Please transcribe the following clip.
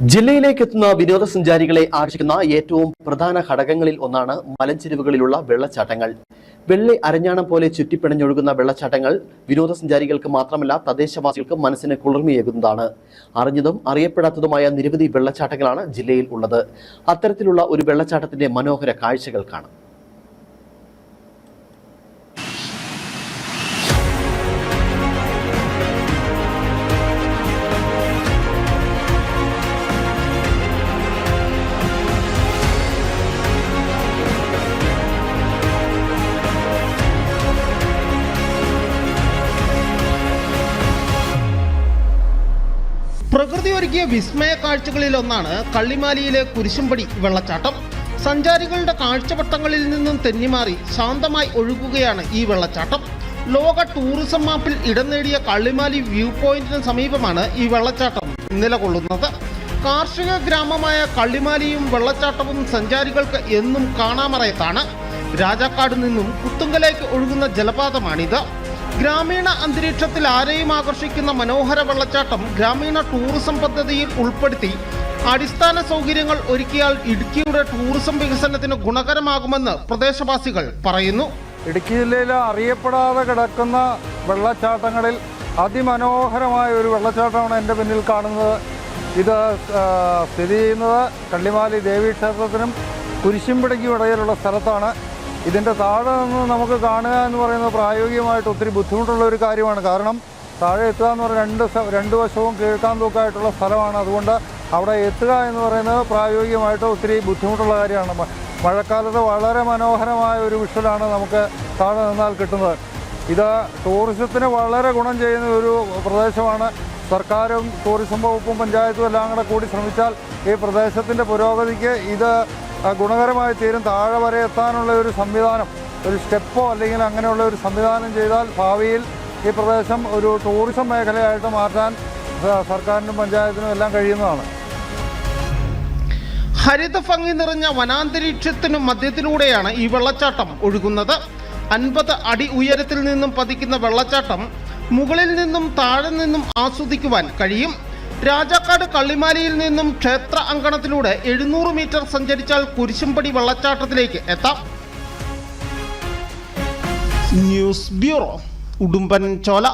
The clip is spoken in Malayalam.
ജില്ലയിലേക്ക് എത്തുന്ന വിനോദസഞ്ചാരികളെ ആകർഷിക്കുന്ന ഏറ്റവും പ്രധാന ഘടകങ്ങളിൽ ഒന്നാണ് മലഞ്ചെരുവുകളിലുള്ള വെള്ളച്ചാട്ടങ്ങൾ. വെള്ളി അരഞ്ഞാണം പോലെ ചുറ്റിപ്പിണഞ്ഞൊഴുകുന്ന വെള്ളച്ചാട്ടങ്ങൾ വിനോദസഞ്ചാരികൾക്ക് മാത്രമല്ല തദ്ദേശവാസികൾക്ക് മനസ്സിന് കുളിർമയേകുന്നതാണ്. അറിഞ്ഞതും അറിയപ്പെടാത്തതുമായ നിരവധി വെള്ളച്ചാട്ടങ്ങളാണ് ജില്ലയിൽ ഉള്ളത്. അത്തരത്തിലുള്ള ഒരു വെള്ളച്ചാട്ടത്തിന്റെ മനോഹര കാഴ്ചകൾ കാണാം. പ്രകൃതി ഒരുക്കിയ വിസ്മയ കാഴ്ചകളിലൊന്നാണ് കള്ളിമാലിയിലെ കുരിശുംപടി വെള്ളച്ചാട്ടം. സഞ്ചാരികളുടെ കാഴ്ചവട്ടങ്ങളിൽ നിന്നും തെന്നിമാറി ശാന്തമായി ഒഴുകുകയാണ് ഈ വെള്ളച്ചാട്ടം. ലോക ടൂറിസം മാപ്പിൽ ഇടം നേടിയ കള്ളിമാലി വ്യൂ പോയിന്റിന് സമീപമാണ് ഈ വെള്ളച്ചാട്ടം നിലകൊള്ളുന്നത്. കാർഷിക ഗ്രാമമായ കള്ളിമാലിയും വെള്ളച്ചാട്ടവും സഞ്ചാരികൾക്ക് എന്നും കാണാമറയത്താണ്. രാജാക്കാട് നിന്നും കുത്തുങ്കലേക്ക് ഒഴുകുന്ന ജലപാതമാണിത്. ഗ്രാമീണ അന്തരീക്ഷത്തിൽ ആരെയും ആകർഷിക്കുന്ന മനോഹര വെള്ളച്ചാട്ടം ഗ്രാമീണ ടൂറിസം പദ്ധതിയിൽ ഉൾപ്പെടുത്തി അടിസ്ഥാന സൗകര്യങ്ങൾ ഒരുക്കിയാൽ ഇടുക്കിയുടെ ടൂറിസം വികസനത്തിന് ഗുണകരമാകുമെന്ന് പ്രദേശവാസികൾ പറയുന്നു. ഇടുക്കി ജില്ലയിൽ അറിയപ്പെടാതെ കിടക്കുന്ന വെള്ളച്ചാട്ടങ്ങളിൽ അതിമനോഹരമായ ഒരു വെള്ളച്ചാട്ടമാണ് എന്റെ പിന്നിൽ കാണുന്നത്. ഇത് സ്ഥിതി ചെയ്യുന്നത് കള്ളിമാലി ദേവീക്ഷേത്രത്തിനും കുരിശുംപിടയ്ക്കും ഇടയിലുള്ള സ്ഥലത്താണ്. ഇതിന്റെ താഴെ നിന്ന് നമുക്ക് കാണുക എന്ന് പറയുന്നത് പ്രായോഗികമായിട്ട് ഒത്തിരി ബുദ്ധിമുട്ടുള്ള ഒരു കാര്യമാണ്. കാരണം താഴെ എത്തുക എന്ന് പറഞ്ഞാൽ രണ്ട് രണ്ട് വശവും കേൾക്കാൻ തൂക്കായിട്ടുള്ള സ്ഥലമാണ്. അതുകൊണ്ട് അവിടെ എത്തുക എന്ന് പറയുന്നത് പ്രായോഗികമായിട്ട് ഒത്തിരി ബുദ്ധിമുട്ടുള്ള കാര്യമാണ്. മഴക്കാലത്ത് വളരെ മനോഹരമായ ഒരു വിഷലാണ് നമുക്ക് താഴെ നിന്നാൽ കിട്ടുന്നത്. ഇത് ടൂറിസത്തിന് വളരെ ഗുണം ചെയ്യുന്ന ഒരു പ്രദേശമാണ്. സർക്കാരും ടൂറിസം വകുപ്പും പഞ്ചായത്തും എല്ലാം കൂടെ കൂടി ശ്രമിച്ചാൽ ഈ പ്രദേശത്തിന്റെ പുരോഗതിക്ക് ഇത് ഗുണകരമായി തീരും താഴെ വരെ എത്താനുള്ള ഒരു സംവിധാനം ഒരു സ്റ്റെപ്പോ അല്ലെങ്കിൽ അങ്ങനെയുള്ള ഒരു സംവിധാനം ചെയ്താൽ ഭാവിയിൽ ഈ പ്രദേശം ഒരു ടൂറിസം മേഖലയായിട്ട് മാറ്റാൻ സർക്കാരിനും പഞ്ചായത്തിനും എല്ലാം കഴിയുന്നതാണ്. ഹരിത ഭംഗി നിറഞ്ഞ വനാന്തരീക്ഷത്തിനു മധ്യത്തിലൂടെയാണ് ഈ വെള്ളച്ചാട്ടം ഒഴുകുന്നത്. അൻപത് അടി ഉയരത്തിൽ നിന്നും പതിക്കുന്ന വെള്ളച്ചാട്ടം മുകളിൽ നിന്നും താഴെ നിന്നും ആസ്വദിക്കുവാൻ കഴിയും. രാജാക്കാട് കള്ളിമാലിയിൽ നിന്നും ക്ഷേത്ര അങ്കണത്തിലൂടെ എഴുന്നൂറ് മീറ്റർ സഞ്ചരിച്ചാൽ കുരിശുംപടി വെള്ളച്ചാട്ടത്തിലേക്ക് എത്താം. News bureau Udumbanchola.